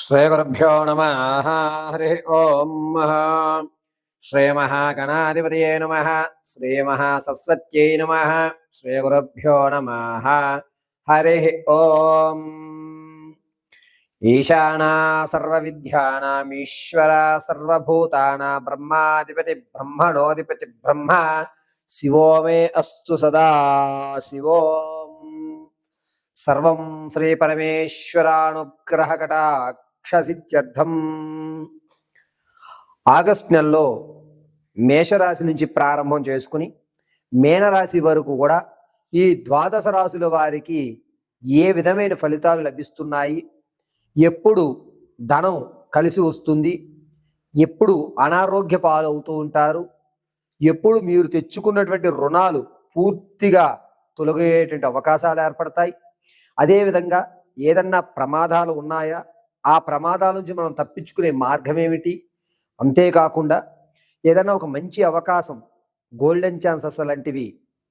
శ్రీగురుభ్యో నమ హరి ఓం శ్రీమహాగణాధిపతయే నమ శ్రీమహాసరస్వత్యై నమ శ్రీగురుభ్యో నమ హరి ఓం ఈశానా సర్వవిద్యానామీశ్వర సర్వభూతానా బ్రహ్మాధిపతి బ్రహ్మణోధిపతి బ్రహ్మ శివో మే అస్తు సదా శివోం సర్వం శ్రీ పరమేశ్వరానుగ్రహ రాక్షసిత్యర్థం. ఆగస్ట్ నెలలో మేషరాశి నుంచి ప్రారంభం చేసుకుని మేనరాశి వరకు కూడా ఈ ద్వాదశ రాశుల వారికి ఏ విధమైన ఫలితాలు లభిస్తున్నాయి? ఎప్పుడు ధనం కలిసి వస్తుంది? ఎప్పుడు అనారోగ్య పాలవుతూ ఉంటారు? ఎప్పుడు మీరు తెచ్చుకున్నటువంటి రుణాలు పూర్తిగా తొలగేటువంటి అవకాశాలు ఏర్పడతాయి? అదేవిధంగా ఏదన్నా ప్రమాదాలు ఉన్నాయా? ఆ ప్రమాదాల నుంచి మనం తప్పించుకునే మార్గం ఏమిటి అంతేకాకుండా ఏదైనా ఒక మంచి అవకాశం గోల్డెన్ ఛాన్సెస్ లాంటివి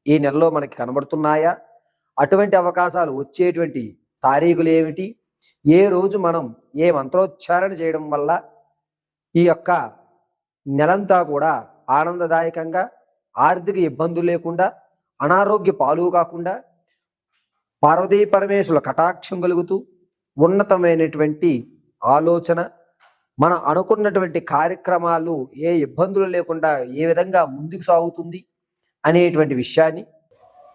ఈ నెలలో మనకి కనబడుతున్నాయా? అటువంటి అవకాశాలు వచ్చేటువంటి తారీఖులు ఏమిటి? ఏ రోజు మనం ఏ మంత్రోచ్చారణ చేయడం వల్ల ఈ యొక్క నెలంతా కూడా ఆనందదాయకంగా ఆర్థిక ఇబ్బందులు లేకుండా అనారోగ్య పాలు కాకుండా పార్వతీ పరమేశ్వరుల కటాక్షం కలుగుతూ ఉన్నతమైనటువంటి ఆలోచన మనం అనుకున్నటువంటి కార్యక్రమాలు ఏ ఇబ్బందులు లేకుండా ఏ విధంగా ముందుకు సాగుతుంది అనేటువంటి విషయాన్ని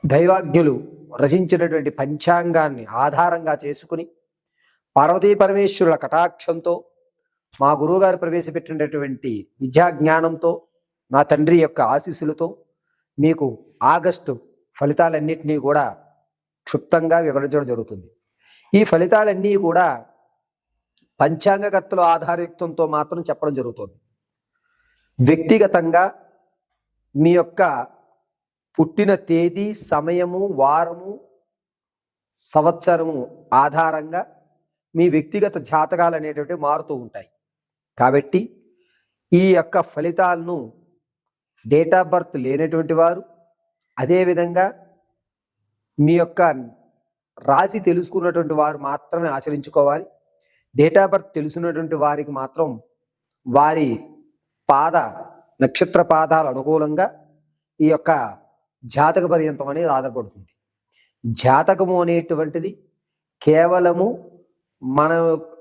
దైవాజ్ఞులు రచించినటువంటి పంచాంగాన్ని ఆధారంగా చేసుకుని పార్వతీ పరమేశ్వరుల కటాక్షంతో మా గురువుగారు ప్రవేశపెట్టినటువంటి విద్యా జ్ఞానంతో నా తండ్రి యొక్క ఆశీస్సులతో మీకు ఆగస్టు ఫలితాలన్నింటినీ కూడా క్షుప్తంగా వివరించడం జరుగుతుంది. ఈ ఫలితాలన్నీ కూడా పంచాంగకర్తల ఆధారయుక్తంతో మాత్రం చెప్పడం జరుగుతుంది. వ్యక్తిగతంగా మీ యొక్క పుట్టిన తేదీ సమయము వారము సంవత్సరము ఆధారంగా మీ వ్యక్తిగత జాతకాలు అనేటువంటివి మారుతూ ఉంటాయి. కాబట్టి ఈ యొక్క ఫలితాలను డేట్ ఆఫ్ బర్త్ లేనటువంటి వారు అదేవిధంగా మీ యొక్క రాసి తెలుసుకున్నటువంటి వారు మాత్రమే ఆచరించుకోవాలి. డేట్ ఆఫ్ బర్త్ తెలుసున్నటువంటి వారికి మాత్రం వారి పాద నక్షత్ర పాదాలు అనుకూలంగా ఈ యొక్క జాతక పర్యంతం అనేది ఆధారపడుతుంది. జాతకము అనేటువంటిది కేవలము మన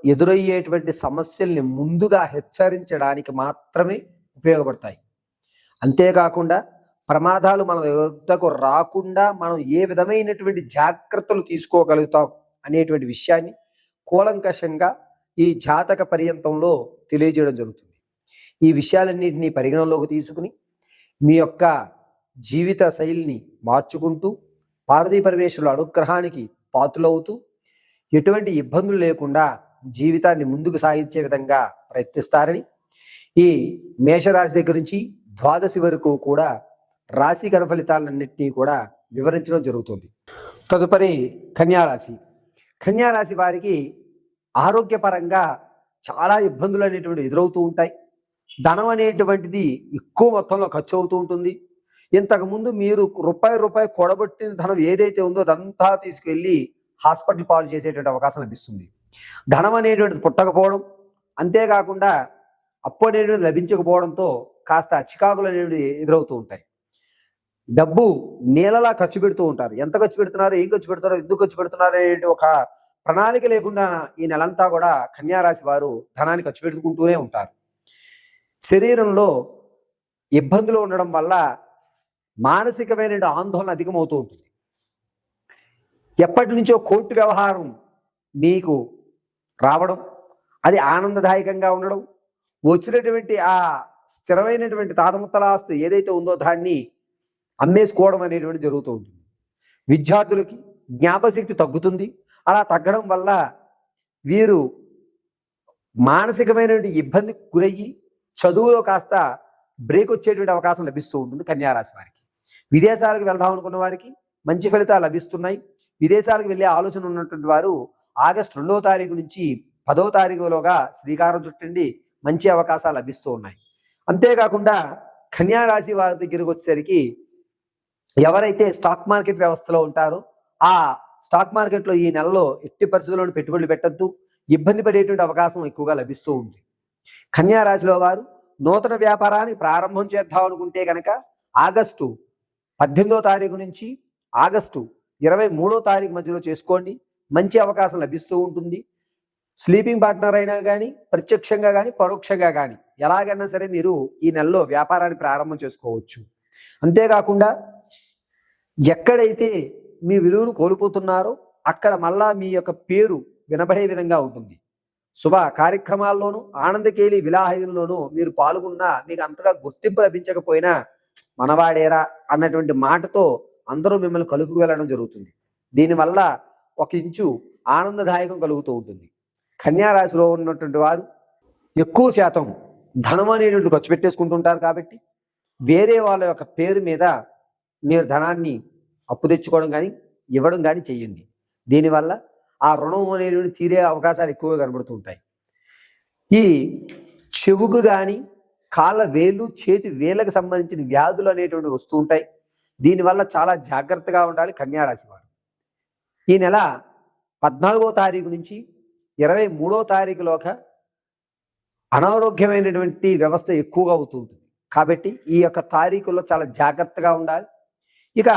ఎదురయ్యేటువంటి సమస్యల్ని ముందుగా హెచ్చరించడానికి మాత్రమే ఉపయోగపడతాయి. అంతేకాకుండా ప్రమాదాలు మన వద్దకు రాకుండా మనం ఏ విధమైనటువంటి జాగ్రత్తలు తీసుకోగలుగుతాం అనేటువంటి విషయాన్ని కూలంకషంగా ఈ జాతక పర్యంతంలో తెలియజేయడం జరుగుతుంది. ఈ విషయాలన్నింటినీ పరిగణనలోకి తీసుకుని మీ యొక్క జీవిత శైలిని మార్చుకుంటూ పార్వతీ పరమేశ్వరుల అనుగ్రహానికి పాతులవుతూ ఎటువంటి ఇబ్బందులు లేకుండా జీవితాన్ని ముందుకు సాగించే విధంగా ప్రయత్నిస్తారని ఈ మేషరాశి దగ్గర నుంచి ద్వాదశి వరకు కూడా రాశి గణ ఫలితాలన్నింటినీ కూడా వివరించడం జరుగుతుంది. తదుపరి కన్యారాశి కన్యారాశి వారికి ఆరోగ్యపరంగా చాలా ఇబ్బందులు అనేటువంటి ఎదురవుతూ ఉంటాయి. ధనం అనేటువంటిది ఎక్కువ మొత్తంలో ఖర్చు అవుతూ ఉంటుంది. ఇంతకుముందు మీరు రూపాయి రూపాయి కొడబొట్టిన ధనం ఏదైతే ఉందో అదంతా తీసుకెళ్ళి హాస్పిటల్ పాలు చేసేటువంటి అవకాశం లభిస్తుంది. ధనం అనేటువంటిది పుట్టకపోవడం అంతేకాకుండా అప్పు అనేటువంటిది లభించకపోవడంతో కాస్త చికాకులు అనేవి ఎదురవుతూ ఉంటాయి. డబ్బు నేలలా ఖర్చు పెడుతూ ఉంటారు. ఎంత ఖర్చు పెడుతున్నారు? ఏం ఖర్చు పెడుతున్నారు? ఎందుకు ఖర్చు పెడుతున్నారు? ఏంటి ఒక ప్రణాళిక లేకుండా ఈ నెలంతా కూడా కన్యారాశి వారు ధనాన్ని ఖర్చు పెట్టుకుంటూనే ఉంటారు. శరీరంలో ఇబ్బందులు ఉండడం వల్ల మానసికమైన ఆందోళన అధికమవుతూ ఉంటుంది. ఎప్పటి నుంచో కోర్టు వ్యవహారం మీకు రావడం అది ఆనందదాయకంగా ఉండడం వచ్చినటువంటి ఆ స్థిరమైనటువంటి తాతముత్తల ఆస్తి ఏదైతే ఉందో దాన్ని అమ్మేసుకోవడం అనేటువంటి జరుగుతూ ఉంటుంది. విద్యార్థులకి జ్ఞాపకశక్తి తగ్గుతుంది. అలా తగ్గడం వల్ల వీరు మానసికమైనటువంటి ఇబ్బందికి గురయ్యి చదువులో కాస్త బ్రేక్ వచ్చేటువంటి అవకాశం లభిస్తూ ఉంటుంది కన్యారాశి వారికి. విదేశాలకు వెళ్దాం అనుకున్న వారికి మంచి ఫలితాలు లభిస్తున్నాయి. విదేశాలకు వెళ్ళే ఆలోచన ఉన్నటువంటి వారు ఆగస్టు రెండవ తారీఖు నుంచి పదో తారీఖులోగా శ్రీకారం చుట్టండి. మంచి అవకాశాలు లభిస్తూ ఉన్నాయి. అంతేకాకుండా కన్యారాశి వారి దగ్గరికి వచ్చేసరికి ఎవరైతే స్టాక్ మార్కెట్ వ్యవస్థలో ఉంటారో ఆ స్టాక్ మార్కెట్లో ఈ నెలలో ఎట్టి పరిస్థితుల్లోనూ పెట్టుబడులు పెట్టద్దు. ఇబ్బంది పడేటువంటి అవకాశం ఎక్కువగా లభిస్తూ ఉంది. కన్యారాశిలో వారు నూతన వ్యాపారాన్ని ప్రారంభం చేద్దాం అనుకుంటే కనుక ఆగస్టు పద్దెనిమిదో తారీఖు నుంచి ఆగస్టు ఇరవై మూడో తారీఖు మధ్యలో చేసుకోండి. మంచి అవకాశం లభిస్తూ ఉంటుంది. స్లీపింగ్ పార్ట్నర్ అయినా కానీ ప్రత్యక్షంగా కానీ పరోక్షంగా కానీ ఎలాగైనా సరే మీరు ఈ నెలలో వ్యాపారాన్ని ప్రారంభం చేసుకోవచ్చు. అంతేకాకుండా ఎక్కడైతే మీ విలువను కోల్పోతున్నారో అక్కడ మళ్ళా మీ యొక్క పేరు వినబడే విధంగా ఉంటుంది. శుభ కార్యక్రమాల్లోనూ ఆనందకేలి విలాహంలోనూ మీరు పాల్గొన్నా మీకు అంతగా గుర్తింపు లభించకపోయినా మనవాడేరా అన్నటువంటి మాటతో అందరూ మిమ్మల్ని కలుపు వెళ్ళడం జరుగుతుంది. దీనివల్ల ఒక ఇంచు ఆనందదాయకం కలుగుతూ ఉంటుంది. కన్యారాశిలో ఉన్నటువంటి వారు ఎక్కువ శాతం ధనం అనేటువంటి ఖర్చు పెట్టేసుకుంటుంటారు కాబట్టి వేరే వాళ్ళ యొక్క పేరు మీద మీరు ధనాన్ని అప్పు తెచ్చుకోవడం కానీ ఇవ్వడం కానీ చేయండి. దీనివల్ల ఆ రుణం అనేటువంటి తీరే అవకాశాలు ఎక్కువగా కనబడుతూ ఉంటాయి. ఈ చెవుకు కానీ కాళ్ళ వేలు చేతి వేలకు సంబంధించిన వ్యాధులు అనేటువంటి వస్తూ ఉంటాయి. దీనివల్ల చాలా జాగ్రత్తగా ఉండాలి కన్యారాశి వారు. ఈ నెల పద్నాలుగో తారీఖు నుంచి ఇరవై మూడో తారీఖులోక అనారోగ్యమైనటువంటి వ్యవస్థ ఎక్కువగా అవుతుంటుంది కాబట్టి ఈ యొక్క తారీఖుల్లో చాలా జాగ్రత్తగా ఉండాలి. ఇక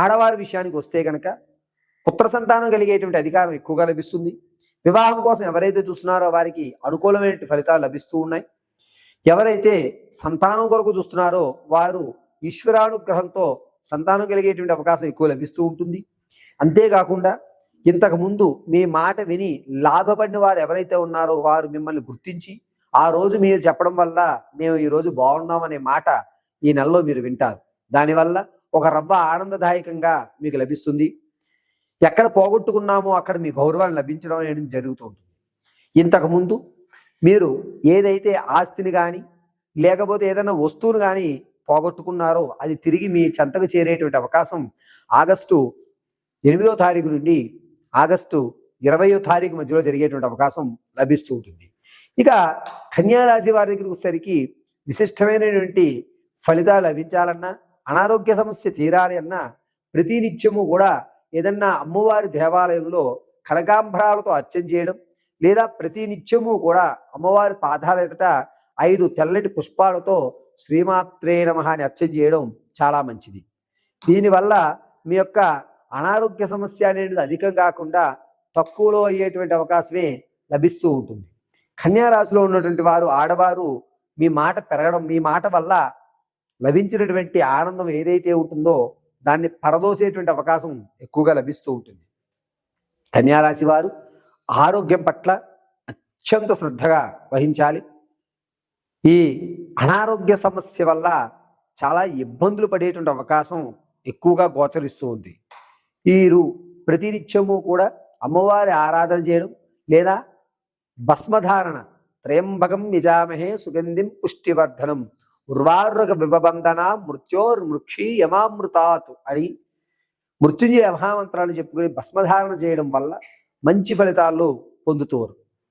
ఆడవారి విషయానికి వస్తే కనుక పుత్ర సంతానం కలిగేటువంటి అధికారం ఎక్కువగా లభిస్తుంది. వివాహం కోసం ఎవరైతే చూస్తున్నారో వారికి అనుకూలమైన ఫలితాలు లభిస్తూ ఉన్నాయి. ఎవరైతే సంతానం కొరకు చూస్తున్నారో వారు ఈశ్వరానుగ్రహంతో సంతానం కలిగేటువంటి అవకాశం ఎక్కువ లభిస్తూ ఉంటుంది. అంతేకాకుండా ఇంతకు ముందు మీ మాట విని లాభపడిన వారు ఎవరైతే ఉన్నారో వారు మిమ్మల్ని గుర్తించి ఆ రోజు మీరు చెప్పడం వల్ల మేము ఈ రోజు బాగున్నాం అనే మాట ఈ నెలలో మీరు వింటారు. దానివల్ల ఒక రబ్బ ఆనందదాయకంగా మీకు లభిస్తుంది. ఎక్కడ పోగొట్టుకున్నామో అక్కడ మీ గౌరవాన్ని లభించడం అనేది జరుగుతూ ఉంటుంది ఇంతకు ముందు మీరు ఏదైతే ఆస్తిని కానీ లేకపోతే ఏదైనా వస్తువును కానీ పోగొట్టుకున్నారో అది తిరిగి మీ చెంతకు చేరేటువంటి అవకాశం ఆగస్టు ఎనిమిదో తారీఖు నుండి ఆగస్టు ఇరవయో తారీఖు మధ్యలో జరిగేటువంటి అవకాశం లభిస్తూ ఉంటుంది. ఇక కన్యారాశి వారి దగ్గరికి వచ్చేసరికి విశిష్టమైనటువంటి ఫలితాలు లభించాలన్నా అనారోగ్య సమస్య తీరాలి అన్నా ప్రతి నిత్యము కూడా ఏదన్నా అమ్మవారి దేవాలయంలో కనకాంబరాలతో అర్చన చేయడం లేదా ప్రతి నిత్యము కూడా అమ్మవారి పాదాల ఎదుట ఐదు తెల్లటి పుష్పాలతో శ్రీమాత్రే నమ అని అర్చన చేయడం చాలా మంచిది. దీనివల్ల మీ యొక్క అనారోగ్య సమస్య అనేది అధికం కాకుండా తక్కువలో అయ్యేటువంటి అవకాశమే లభిస్తూ ఉంటుంది. కన్యారాశిలో ఉన్నటువంటి వారు ఆడవారు మీ మాట పెరగడం మీ మాట వల్ల లభించినటువంటి ఆనందం ఏదైతే ఉంటుందో దాన్ని పరదోసేటువంటి అవకాశం ఎక్కువగా లభిస్తూ ఉంటుంది. కన్యారాశి వారు ఆరోగ్యం పట్ల అత్యంత శ్రద్ధగా వహించాలి. ఈ అనారోగ్య సమస్య వల్ల చాలా ఇబ్బందులు పడేటువంటి అవకాశం ఎక్కువగా గోచరిస్తూ ఉంది. వీరు ప్రతినిత్యము కూడా అమ్మవారి ఆరాధన చేయడం లేదా భస్మధారణ త్రయంబకం యజామహే సుగంధిం పుష్టివర్ధనం ఉర్వారుగ విభబంధన మృత్యోర్మృక్షి యమామృతాత్ అని మృత్యుంజయ మహామంత్రాలు చెప్పుకొని భస్మధారణ చేయడం వల్ల మంచి ఫలితాలు పొందుతారు.